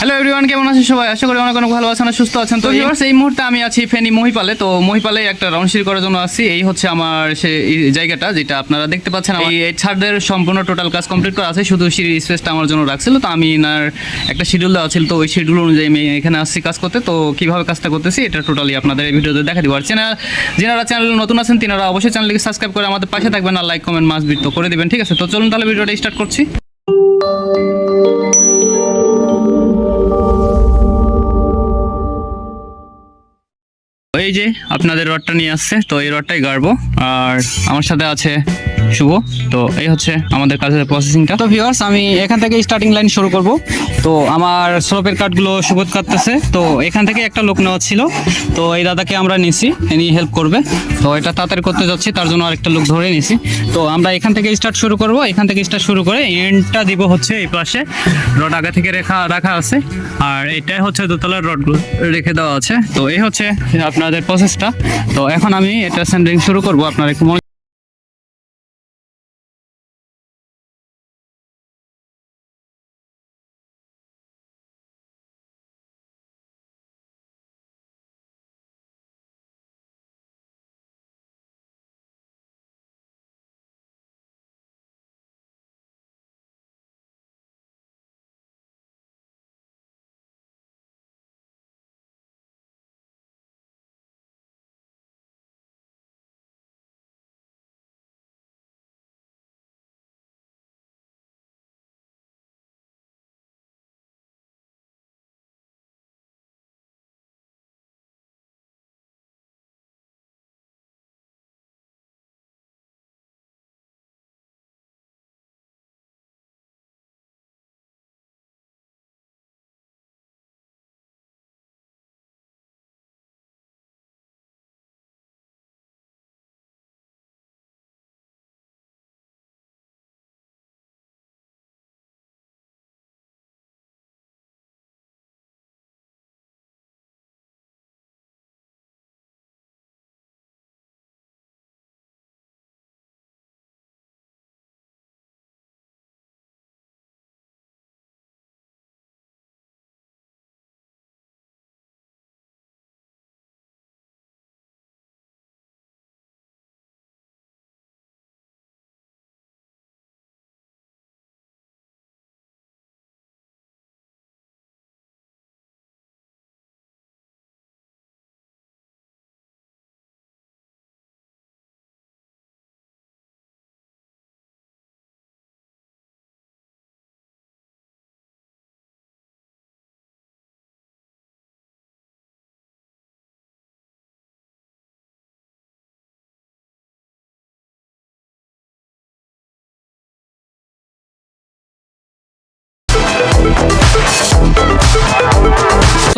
Hello everyone কেমন আছেন সবাই? আশা করি অনেক অনেক ভালো আছেন সুস্থ আছেন। তো ভিউয়ার্স এই মুহূর্তে আমি আছি ফেনী মহিপালে। তো মহিপালে একটা রাউন্ড সিঁড়ি করার জন্য আসছি এই হচ্ছে আমার সে জায়গাটা যেটা আপনারা দেখতে পাচ্ছেন। এই ছাদের সম্পূর্ণ টোটাল কাজ কমপ্লিট করা আছে। শুধু সিঁড়ি স্পেসটা আমার জন্য রাখছিল। তো আমি এনার একটা শিডিউল দেওয়া ছিল। তো ওই শিডিউল অনুযায়ী আমি এখানে আসছি কাজ করতে। তো কীভাবে কাজটা করতেছি এটা টোটালি আপনাদের এই ভিডিওতে দেখা দিব। আর চ্যানেল যারা চ্যানেল নতুন আছেন তিনারা অবশ্যই চ্যানেলকে সাবস্ক্রাইব করে আমাদের পাশে থাকবেন। আর লাইক কমেন্ট মাস তো করে দেবেন। ঠিক আছে তো চলুন তাহলে ভিডিওটা স্টার্ট করছি। এই যে আপনাদের রডটা নিয়ে আসছে তো এই রডটাই গাড়বো। আর আমার সাথে আছে শুভ। তো এই হচ্ছে আমাদের কাজের প্রসেসিংটা তো ভিউয়ার্স আমি এখান থেকে স্টার্টিং লাইন শুরু করব। তো আমার স্লোপের কাঠগুলো সুবোধ কাটতেছে। তো এখান থেকে একটা লোক নেওয়া ছিল। তো এই দাদাকে আমরা নিছি। ইনি হেল্প করবে। তো এটা তাড়াতাড়ি করতে যাচ্ছি। তার জন্য আরেকটা লোক ধরে নিছি। তো আমরা এখান থেকে স্টার্ট শুরু করব। এখান থেকে স্টার্ট শুরু করে এন্ডটা দিব হচ্ছে এই পাশে। রড আগে থেকে রেখা, রাখা আছে। আর এটাই হচ্ছে দোতলার রডগুলো রেখে দেওয়া আছে। তো এই হচ্ছে আপনাদের প্রসেসটা তো এখন আমি এটা সেন্টারিং শুরু করব। আপনারা একটু মনে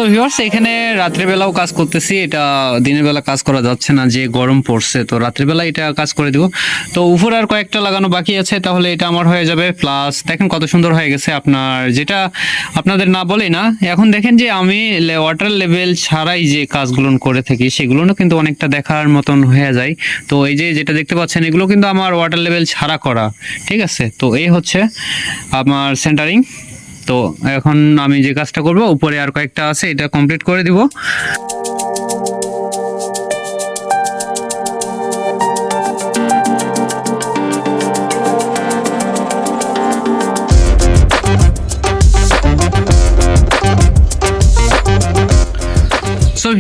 তো ভিউয়ার্স এখানে রাত্রেবেলাও কাজ করতেছি। এটা দিনের বেলা কাজ করা যাচ্ছে না, যে গরম পড়ছে। তো রাত্রেবেলা এটা কাজ করে দিব। তো উপরে আর কয়েকটা লাগানো বাকি আছে, তাহলে এটা আমার হয়ে যাবে। প্লাস দেখেন কত সুন্দর হয়ে গেছে আপনার, যেটা আপনাদের না বলেই না। এখন দেখেন যে আমি ওয়াটার লেভেল ছাড়াই যে কাজগুলো করে থাকি সেগুলো কিন্তু অনেকটা দেখার মতন হয়ে যায়। তো এই যে যেটা দেখতে পাচ্ছেন, এগুলো কিন্তু আমার ওয়াটার লেভেল ছাড়া করা। ঠিক আছে? তো এই হচ্ছে আমার সেন্টারিং তো এখন আমি যে কাজটা করব উপরে আর কয়েকটা আছে এটা কমপ্লিট করে দিব।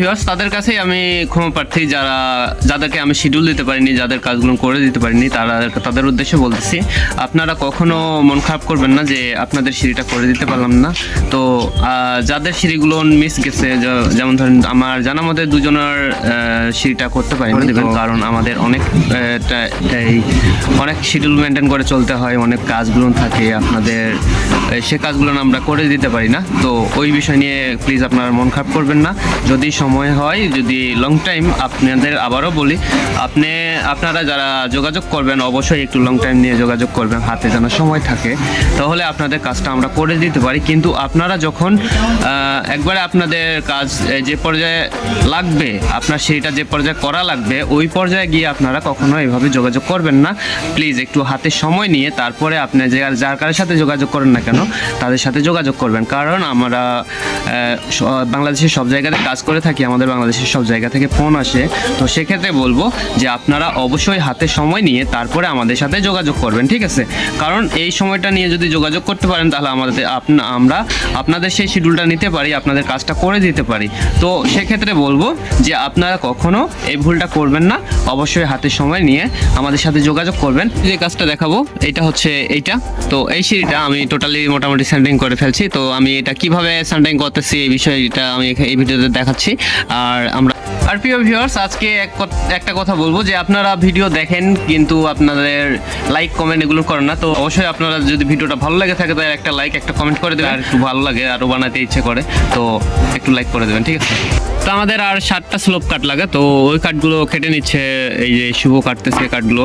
ভিউয়ার্স তাদের কাছেই আমি ক্ষমা প্রার্থী যারা যাদেরকে আমি শিডিউল দিতে পারিনি যাদের কাজগুলো করে দিতে পারিনি তারা তাদের উদ্দেশ্যে বলতেছি আপনারা কখনো মন খারাপ করবেন না যে আপনাদের সিঁড়িটা করে দিতে পারলাম না। তো যাদের সিঁড়িগুলো মিস গেছে যেমন ধরেন আমার জানা মতে দুজনের সিঁড়িটা করতে দেবেন। কারণ আমাদের অনেক এই অনেক শিডিউল মেনটেন করে চলতে হয় অনেক কাজগুলো থাকে আপনাদের সে কাজগুলো আমরা করে দিতে পারি না। তো ওই বিষয় নিয়ে প্লিজ আপনারা মন খারাপ করবেন না। যদি সময় হয়, যদি লং টাইম আপনাদের আবারও বলি, আপনি, আপনারা যারা যোগাযোগ করবেন, অবশ্যই একটু লং টাইম নিয়ে যোগাযোগ করবেন, হাতে যেন সময় থাকে, তাহলে আপনাদের কাজটা আমরা করে দিতে পারি। কিন্তু আপনারা যখন একবারে আপনাদের কাজ যে পর্যায়ে লাগবে, আপনার সেইটা যে পর্যায়ে করা লাগবে, ওই পর্যায়ে গিয়ে আপনারা কখনো এভাবে যোগাযোগ করবেন না। প্লিজ একটু হাতে সময় নিয়ে, তারপরে আপনি যে যার কারের সাথে যোগাযোগ করেন না কেন, তাদের সাথে যোগাযোগ করবেন। কারণ আমরা বাংলাদেশের সব জায়গাতে কাজ করে থাকি আমাদের বাংলাদেশের সব জায়গা থেকে ফোন আসে, তো সেক্ষেত্রে বলব যে আপনারা অবশ্যই হাতে সময় নিয়ে তারপরে আমাদের সাথে যোগাযোগ করবেন, ঠিক আছে? কারণ এই সময়টা নিয়ে যদি যোগাযোগ করতে পারেন, তাহলে আমাদের আপনা, আমরা আপনাদের সেই শিডিউলটা নিতে পারি, আপনাদের কাজটা করে দিতে পারি। তো সেক্ষেত্রে বলব যে আপনারা কখনো এই ভুলটা করবেন না, অবশ্যই হাতে সময় নিয়ে আমাদের সাথে যোগাযোগ করবেন। যে কাজটা দেখাবো, এটা হচ্ছে এইটা। তো এই সিঁড়িটা আমি টোটালি মোটামুটি স্যান্ডিং করে ফেলছি, তো আমি এটা কীভাবে স্যান্ডিং করতেছি এই বিষয়টা আমি এই ভিডিওতে দেখাচ্ছি। আর আমরা আর প্রিয় ভিউয়ার্স আজকে এক একটা কথা বলব যে আপনারা ভিডিও দেখেন, কিন্তু আপনাদের লাইক কমেন্ট এগুলো করেন না। তো অবশ্যই আপনারা যদি ভিডিওটা ভালো লাগে থাকে, তাহলে একটা লাইক একটা কমেন্ট করে দেবেন। আর একটু ভালো লাগে আরও বানাতে ইচ্ছে করে, তো একটু লাইক করে দেবেন, ঠিক আছে? তো আমাদের আর সাতটা স্লোপ কাট লাগে, তো ওই কাঠগুলো কেটে নিচ্ছে, এই যে শুভ কাটতেছে কাঠগুলো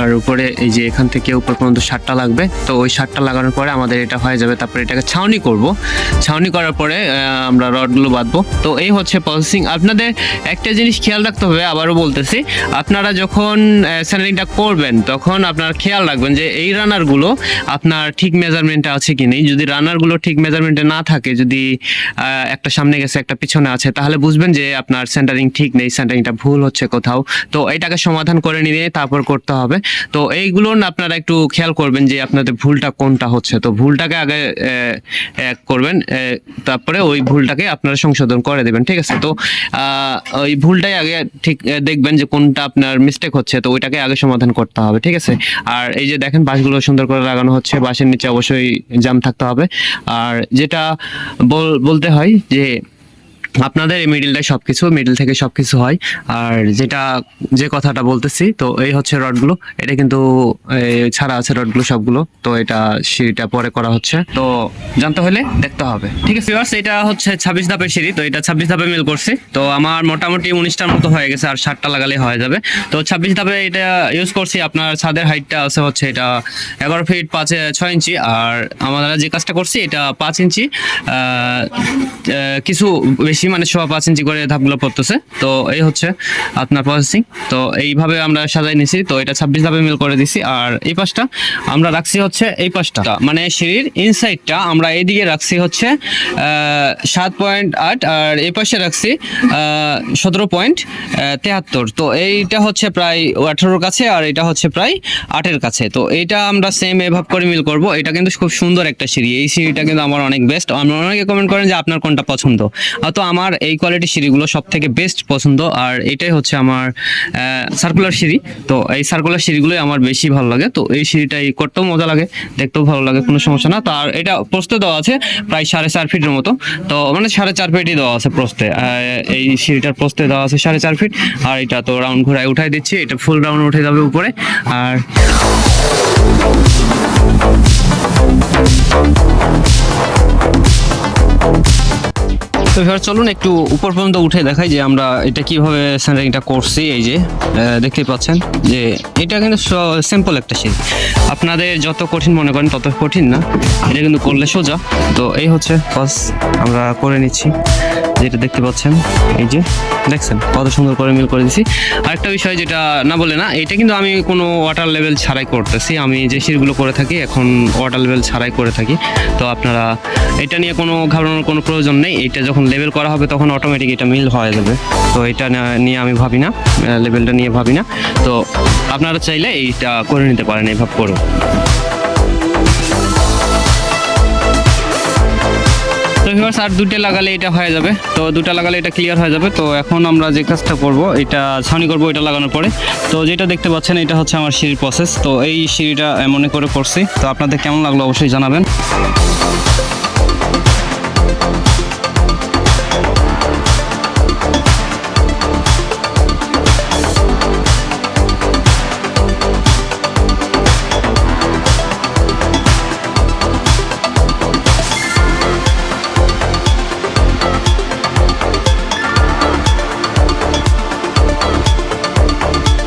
আর উপরে এই যে এখান থেকে উপর পর্যন্ত সাতটা লাগবে, তো ওই সাতটা লাগানোর পরে আমাদের এটা হয়ে যাবে, তারপরে এটাকে ছাউনি করব। ছাউনি করার পরে আমরা রডগুলো বাঁধবো। তো এই হচ্ছে প্রসেসিং আপনাদের একটা জিনিস খেয়াল রাখতে হবে, আবারও বলতেছি, আপনারা যখন স্যালারিংটা করবেন, তখন আপনার খেয়াল রাখবেন যে এই রানারগুলো আপনার ঠিক মেজারমেন্টে আছে কি নেই। যদি রানারগুলো ঠিক মেজারমেন্টে না থাকে, যদি একটা সামনে গেছে, একটা পিছনে আছে তাহলে বুঝবেন যে আপনার সেন্টারিং ঠিক নেই সেন্টারিংটা ভুল হচ্ছে কোথাও। তো এটাকে সমাধান করে নিয়ে তারপর করতে হবে। তো এইগুলো আপনারা একটু খেয়াল করবেন যে আপনাদের ভুলটা কোনটা হচ্ছে। তো ভুলটাকে আগে করবেন তারপরে ওই ভুলটাকে আপনারা সংশোধন করে দেবেন, ঠিক আছে? তো ওই ভুলটাই আগে ঠিক দেখবেন যে কোনটা আপনার মিস্টেক হচ্ছে, তো ওইটাকে আগে সমাধান করতে হবে, ঠিক আছে? আর এই যে দেখেন বাঁশগুলো সুন্দর করে লাগানো হচ্ছে, বাঁশের নিচে অবশ্যই জাম থাকতে হবে। আর যেটা বল- বলতে হয় যে আপনাদের এই মিডিলটাই সবকিছু মিডিল থেকে সবকিছু হয়। আর যেটা, যে কথাটা বলতেছি, তো এই হচ্ছে রডগুলো। এটা কিন্তু ছাড়া আছে রডগুলো সবগুলো। তো এটা সিঁড়িটা পরে করা হচ্ছে। তো জানতে হলে দেখতে হবে। ঠিক আছে এটা হচ্ছে ছাব্বিশ ধাপের সিঁড়ি। তো এটা ছাব্বিশ ধাপে মিল করছি। তো আমার মোটামুটি উনিশটার মতো হয়ে গেছে, আর ষাটটা লাগালে হয়ে যাবে। তো ছাব্বিশ ধাপে এটা ইউজ করছি। আপনার ছাদের হাইটটা আছে হচ্ছে এটা এগারো ফিট পাঁচ ছয় ইঞ্চি। আর আমরা যে কাজটা করছি, এটা পাঁচ ইঞ্চি। কিছু বেশি মানে সোয়া পাঁচ ইঞ্চি করে ধাপগুলো পড়তেছে। তো এই হচ্ছে আপনার প্রসেসিং তো এইভাবে আমরা সাজাই নিছি। তো এটা ছাব্বিশ ধাপে মিল করে দিছি। আর এই পাশটা আমরা রাখছি হচ্ছে এই পাশটা। মানে সিঁড়ির ইনসাইডটা আমরা এইদিকে রাখছি হচ্ছে সাত পয়েন্ট আট আর এই পাশে রাখছি সতেরো পয়েন্ট তেহাত্তর। তো এইটা হচ্ছে প্রায় আঠারোর কাছে আর এটা হচ্ছে প্রায় আটের কাছে। তো এইটা আমরা সেম এভাব করে মিল করব। এটা কিন্তু খুব সুন্দর একটা সিঁড়ি। এই সিঁড়িটা কিন্তু আমার অনেক বেস্ট আমরা অনেকে কমেন্ট করেন যে আপনার কোনটা পছন্দ। তো আমার এই কোয়ালিটির সিঁড়িগুলো সব থেকে বেস্ট পছন্দ, আর এটাই হচ্ছে আমার সার্কুলার সিঁড়ি। তো এই সার্কুলার সিঁড়িগুলোই আমার বেশি ভালো লাগে। তো এই সিঁড়িটাই করতেও মজা লাগে, দেখতেও ভালো লাগে, কোনো সমস্যা না। তো আর এটা প্রস্তে দেওয়া আছে প্রায় সাড়ে চার ফিটের মতো। তো মানে সাড়ে চার ফিটই দেওয়া আছে প্রস্তে। এই সিঁড়িটার প্রস্তে দেওয়া আছে সাড়ে চার ফিট আর এটা তো রাউন্ড ঘোরায় উঠাই দিচ্ছি, এটা ফুল রাউন্ড উঠে যাবে উপরে। আর তো এবার চলুন একটু উপর পর্যন্ত উঠে দেখাই যে আমরা এটা কীভাবে স্যান্ডারিংটা করছি, এই যে দেখতে পাচ্ছেন যে এটা কিন্তু সিম্পল একটা শীত আপনাদের যত কঠিন মনে করেন তত কঠিন না, এটা কিন্তু করলে সোজা। তো এই হচ্ছে বাস আমরা করে নিচ্ছি। যেটা দেখতে পাচ্ছেন, এই যে, দেখছেন কত সুন্দর করে মিল করে দিছি। আরেকটা বিষয় যেটা না বলে না, এটা কিন্তু আমি কোনো ওয়াটার লেভেল ছাড়াই করতেছি। আমি যে শিরগুলো করে থাকি, এখন ওয়াটার লেভেল ছাড়াই করে থাকি। তো আপনারা, এটা নিয়ে কোনো ঘাবড়ানোর কোনো প্রয়োজন নেই। এটা যখন লেভেল করা হবে, তখন অটোমেটিক এটা মিল হয়ে যাবে। তো এটা নিয়ে আমি ভাবি না লেভেলটা নিয়ে ভাবি না। তো আপনারা চাইলে এইটা করে নিতে পারেন, এইভাবে করে তো ভিউয়ার্স আর দুটো লাগালে এটা হয়ে যাবে। তো দুটো লাগালে এটা ক্লিয়ার হয়ে যাবে। তো এখন আমরা যে কাজটা করব, এটা ছাউনি করব এটা লাগানোর পরে। তো যেটা দেখতে পাচ্ছেন, এটা হচ্ছে আমার সিঁড়ির প্রসেস তো এই সিঁড়িটা মনে করে করছি। তো আপনাদের কেমন লাগল অবশ্যই জানাবেন।